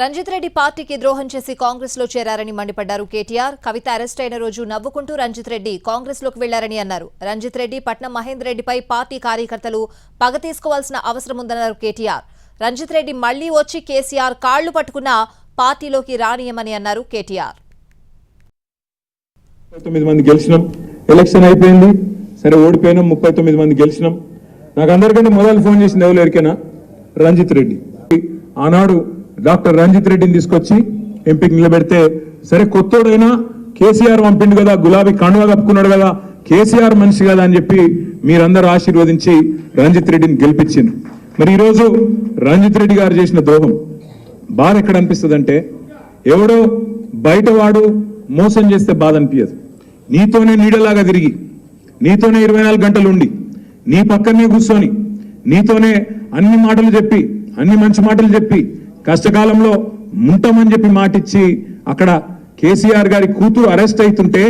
రంజిత్ రెడ్డి పార్టీకి ద్రోహం చేసి కాంగ్రెస్లో చేరారని మండిపడ్డారు కేటీఆర్. కవిత అరెస్ట్ అయిన రోజు నవ్వుకుంటూ రంజిత్ రెడ్డి కాంగ్రెస్లోకి వెళ్ళారని అన్నారు. రంజిత్ రెడ్డి పట్నం మహేందర్ రెడ్డిపై పార్టీ కార్యకర్తలు పగ తీసుకోవాల్సిన అవసరం ఉందన్నారు కేటీఆర్. రంజిత్ రెడ్డి మళ్ళీ వచ్చి కేసీఆర్ కాళ్ళు పట్టుకున్నా పార్టీలోకి రానియమని అన్నారు కేటీఆర్. తొమ్మిది మంది గెలిచినాం. ఎలక్షన్ అయిపోయింది. సరే ఓడిపోయినాం. ముప్పై తొమ్మిది మంది గెలిచినాం. నాకు అందరికంటే మొదలు ఫోన్ చేసింది ఎవరు ఎరికైనా రంజిత్ రెడ్డి. ఆనాడు డాక్టర్ రంజిత్ రెడ్డిని తీసుకొచ్చి ఎంపీకి నిలబెడితే సరే కొత్తోడైనా కేసీఆర్ పంపిండు కదా గులాబీ కండువా కప్పుకున్నాడు కదా కేసీఆర్ మనిషి కదా అని చెప్పి మీరందరూ ఆశీర్వదించి రంజిత్ రెడ్డిని గెలిపించింది మరి ఈరోజు రంజిత్ రెడ్డి గారు చేసిన ద్రోహం బాధ ఎక్కడ అనిపిస్తుంది అంటే ఎవడో బయటవాడు మోసం చేస్తే బాధ అనిపించదు నీతోనే నీడలాగా తిరిగి నీతోనే ఇరవై నాలుగు గంటలు ఉండి నీ పక్కనే కూర్చొని నీతోనే అన్ని మాటలు చెప్పి అన్ని మంచి మాటలు చెప్పి కష్టకాలంలో ఉంటామని చెప్పి మాటిచ్చి అక్కడ కేసీఆర్ గారి కూతురు అరెస్ట్ అవుతుంటే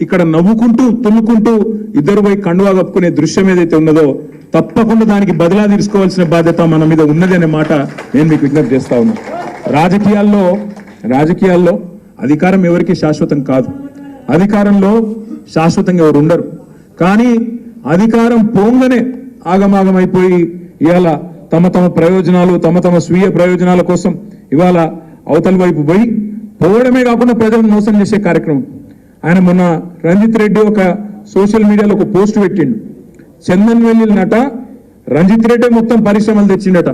ఇక్కడ నవ్వుకుంటూ తుమ్ముకుంటూ ఇద్దరు పోయి కండువా కప్పుకునే దృశ్యం ఏదైతే ఉన్నదో తప్పకుండా దానికి బదిలా తీసుకోవాల్సిన బాధ్యత మన మీద ఉన్నది అనే మాట నేను మీకు విజ్ఞప్తి చేస్తా ఉన్నా. రాజకీయాల్లో రాజకీయాల్లో అధికారం ఎవరికి శాశ్వతం కాదు. అధికారంలో శాశ్వతంగా ఎవరు ఉండరు. కానీ అధికారం పోంగనే ఆగమాగమైపోయి ఇవాళ తమ తమ ప్రయోజనాలు తమ తమ స్వీయ ప్రయోజనాల కోసం ఇవాళ అవతల వైపు పోయి పోవడమే కాకుండా ప్రజలను మోసం చేసే కార్యక్రమం. ఆయన మొన్న రంజిత్ రెడ్డి ఒక సోషల్ మీడియాలో ఒక పోస్ట్ పెట్టిండు. చందన్ నట రంజిత్ రెడ్డి మొత్తం పరిశ్రమలు తెచ్చిండట.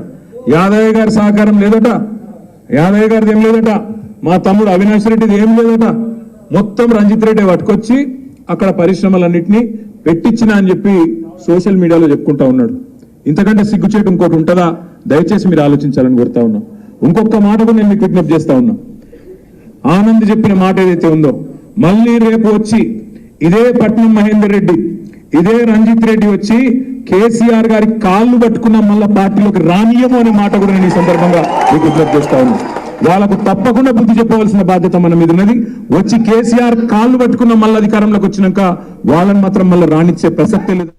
యాదయ్య గారి సహకారం లేదట యాదయ్య గారిది ఏం లేదట మా తమ్ముడు అవినాష్ రెడ్డిది ఏం లేదట. మొత్తం రంజిత్ రెడ్డి పట్టుకొచ్చి అక్కడ పరిశ్రమలన్నింటినీ పెట్టించిన అని చెప్పి సోషల్ మీడియాలో చెప్పుకుంటా ఉన్నాడు. ఇంతకంటే సిగ్గుచేటు ఇంకోటి ఉంటుందా? దయచేసి మీరు ఆలోచించాలని కోరుతా ఉన్నాం. ఇంకొక మాట కూడా నేను మీకు విజ్ఞప్తి చేస్తా ఉన్నా. ఆనంద్ చెప్పిన మాట ఏదైతే ఉందో మళ్ళీ రేపు వచ్చి ఇదే పట్నం మహేందర్ రెడ్డి ఇదే రంజిత్ రెడ్డి వచ్చి కేసీఆర్ గారి కాళ్ళు పట్టుకున్న మళ్ళీ పార్టీలోకి రానియము అనే మాట కూడా నేను ఈ సందర్భంగా మీకు విజ్ఞప్తి చేస్తా ఉన్నా. వాళ్ళకు తప్పకుండా బుద్ధి చెప్పవలసిన బాధ్యత మన మీద ఉన్నది. వచ్చి కేసీఆర్ కాళ్ళు పట్టుకున్న మళ్ళీ అధికారంలోకి వచ్చినాక వాళ్ళని మాత్రం మళ్ళీ రాణించే ప్రసక్తే లేదు.